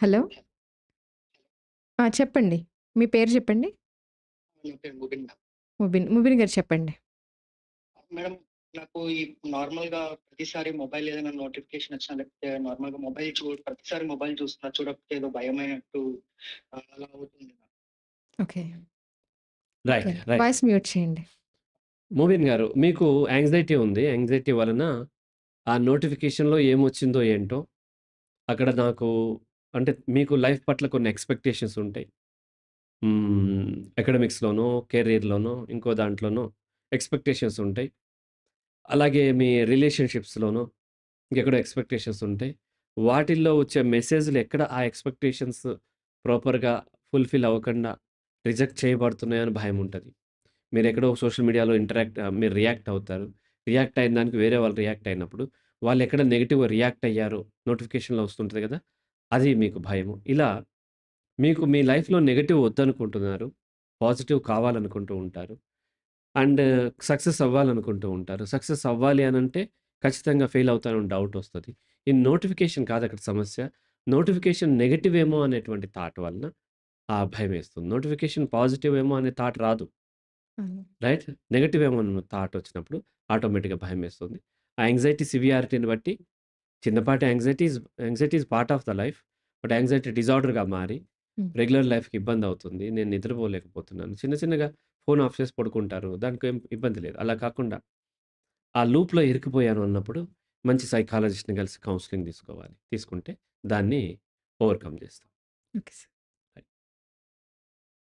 Hello? ఆ! చెప్పండి. మీ పేరు చెప్పండి? ముబిన్. ముబిన్. ముబిన్ గారు చెప్పండి. మేడం నాకు ఈ నార్మల్‌గా ప్రతిసారి మొబైల్ ఏదైనా నోటిఫికేషన్ వచ్చినా లేకపోతే నార్మల్‌గా మొబైల్ చూ ప్రతిసారి మొబైల్ చూస్తున్నా చూడకపోతే ఏదో భయమైనట్టు అలా అవుతుంది నాకు. Okay. Right. Okay. Right. Voice mute చేయండి. ముబిన్ గారు మీకు యాంగ్జైటీ ఉంది. యాంగ్జైటీ వలన ఆ నోటిఫికేషన్‌లో ఏమొచ్చిందో ఏంటో, అక్కడ నాకు అంటే మీకు లైఫ్ పట్ల కొన్ని ఎక్స్‌పెక్టేషన్స్ ఉంటాయి. హ్మ్. అకాడమిక్స్‌లోనో, కెరియర్‌లోనో, ఇంకో దాంట్లోనో ఎక్స్‌పెక్టేషన్స్ ఉంటాయి. అలాగే మీ రిలేషన్‌షిప్స్‌లోనో ఇంకెక్కడో ఎక్స్‌పెక్టేషన్స్ ఉంటాయి. వాటిల్లో వచ్చే మెసేజ్‌లు ఎక్కడ ఆ ఎక్స్‌పెక్టేషన్స్ ప్రాపర్‌గా ఫుల్‌ఫిల్ అవ్వకుండా రిజెక్ట్ చేయబడుతున్నాయని భయముంటది. మీరెక్కడో సోషల్ మీడియాలో ఇంటరాక్ట్ ఆహ్, మీరు రియాక్ట్ అవుతారు. రియాక్ట్ అయిన దానికి వేరే వాళ్ళు రియాక్ట్ అయినప్పుడు, వాళ్ళెక్కడ నెగెటివ్‌గా రియాక్ట్ అయ్యారో నోటిఫికేషన్‌లో వస్తుంటది గదా! అది మీకు భయము. ఇలా మీకు మీ లైఫ్‌లో నెగెటివ్ వద్దనుకుంటున్నారు. పాజిటివ్ కావాలనుకుంటూ ఉంటారు. అండ్ సక్సెస్ అవ్వాలనుకుంటూ ఉంటారు. సక్సెస్ అవ్వాలి అనంటే ఖచ్చితంగా ఫెయిల్ అవుతానని డౌట్ వస్తది. ఈ నోటిఫికేషన్ కాదక్కడ సమస్య. నోటిఫికేషన్ నెగెటివ్ ఏమో అనేటువంటి థాట్ వలన ఆ భయమేస్తుంది. నోటిఫికేషన్ పాజిటివ్ ఏమో అనే థాట్ రాదు. రైట్? నెగెటివ్ ఏమో అన్న థాట్ వచ్చినప్పుడు ఆటోమేటిక్‌గా భయమేస్తుంది. ఆ యాంగ్జైటీ సివియారిటీని బట్టి చిన్నపాటి anxiety is anxiety is part of the life. But anxiety డిజార్డర్‌గా మారి. రెగ్యులర్ లైఫ్‌కి ఇబ్బందవుతుంది. నేను నిద్రపోలేకపోతున్నాను. చిన్న చిన్నగా ఫోన్ ఆఫ్ చేసి పడుకుంటారు. దానికేం ఇబ్బంది లేదు. అలా కాకుండా ఆ లూప్‌లో ఇరుక్కుపోయాను అన్నప్పుడు మంచి సైకాలజిస్ట్‌ని కలిసి కౌన్సెలింగ్ తీసుకోవాలి. తీసుకుంటే దాన్ని ఓవర్‌కమ్ చేస్తాం. Okay sir.